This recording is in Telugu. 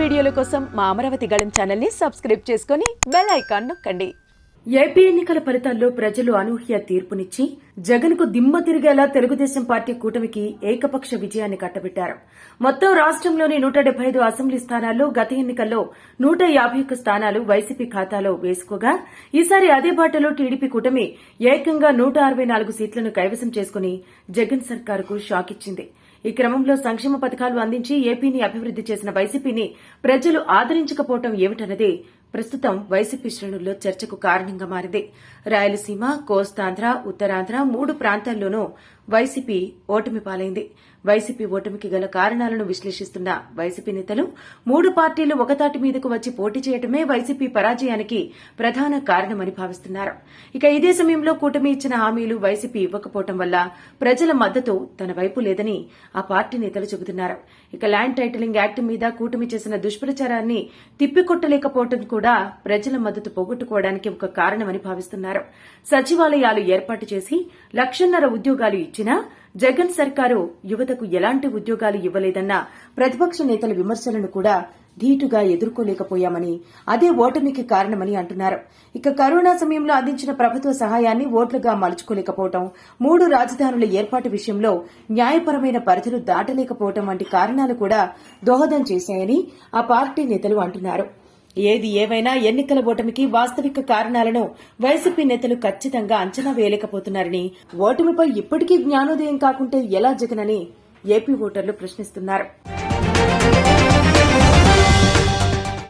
వీడియోల కోసం మా అమరావతి గళం ఛానల్ని సబ్స్క్రైబ్ చేసుకుని బెల్ ఐకాన్ నొక్కండి. ఏపీ ఎన్నికల ఫలితాల్లో ప్రజలు అనూహ్య తీర్పునిచ్చి జగన్కు దిమ్మ తిరిగేలా తెలుగుదేశం పార్టీ కూటమికి ఏకపక్ష విజయాన్ని కట్టబెట్టారు. మొత్తం రాష్ట్రంలోని నూట డెబ్బై ఐదు అసెంబ్లీ స్థానాల్లో గత ఎన్నికల్లో నూట యాభై ఒక్క స్థానాలు వైసీపీ ఖాతాలో వేసుకోగా ఈసారి అదే బాటలో టీడీపీ కూటమి ఏకంగా నూట అరవై నాలుగు సీట్లను కైవసం చేసుకుని జగన్ సర్కారుకు షాక్ ఇచ్చింది ఈ క్రమంలో సంక్షేమ పథకాలు అందించి ఏపీని అభివృద్ది చేసిన వైసీపీని ప్రజలు ఆదరించకపోవటం ఏమిటన్నది ప్రస్తుతం వైసీపీ శ్రేణుల్లో చర్చకు కారణంగా మారింది. రాయలసీమ కోస్తాంధ్ర ఉత్తరాంధ్ర మూడు ప్రాంతాల్లోనూ వైసీపీ ఓటమి పాలైంది. వైసీపీ ఓటమికి గల కారణాలను విశ్లేషిస్తున్న వైసీపీ నేతలు మూడు పార్టీలు ఒకతాటి మీదకు వచ్చి పోటీ చేయటమే వైసీపీ పరాజయానికి ప్రధాన కారణమని భావిస్తున్నారు. ఇక ఇదే సమయంలో కూటమి ఇచ్చిన హామీలు వైసీపీ ఇవ్వకపోవటం వల్ల ప్రజల మద్దతు తన వైపు లేదని ఆ పార్టీ నేతలు చెబుతున్నారు. ఇక ల్యాండ్ టైటిలింగ్ యాక్ట్ మీద కూటమి చేసిన దుష్ప్రచారాన్ని తిప్పికొట్టలేకపోవటం కూడా ప్రజల మద్దతు పోగొట్టుకోవడానికి ఒక కారణమని భావిస్తున్నారు. సచివాలయాలు ఏర్పాటు చేసి లక్షన్నర ఉద్యోగాలు ఇచ్చినా జగన్ సర్కారు యువతకు ఎలాంటి ఉద్యోగాలు ఇవ్వలేదన్న ప్రతిపక్ష నేతల విమర్శలను కూడా ధీటుగా ఎదుర్కోలేకపోయామని అదే ఓటమికి కారణమని అంటున్నారు. ఇక కరోనా సమయంలో అందించిన ప్రభుత్వ సహాయాన్ని ఓట్లుగా మలుచుకోలేకపోవటం మూడు రాజధానుల ఏర్పాటు విషయంలో న్యాయపరమైన పరిధులు దాటలేకపోవటం వంటి కారణాలు కూడా దోహదం చేశాయని ఆ పార్టీ నేతలు అంటున్నారు. ఏది ఏవైనా ఎన్నికల ఓటమికి వాస్తవిక కారణాలను వైసీపీ నేతలు ఖచ్చితంగా అంచనా వేయలేకపోతున్నారని ఓటమిపై ఇప్పటికీ జ్ఞానోదయం కాకుంటే ఎలా జగనని ఏపీ ఓటర్లు ప్రశ్నిస్తున్నారు.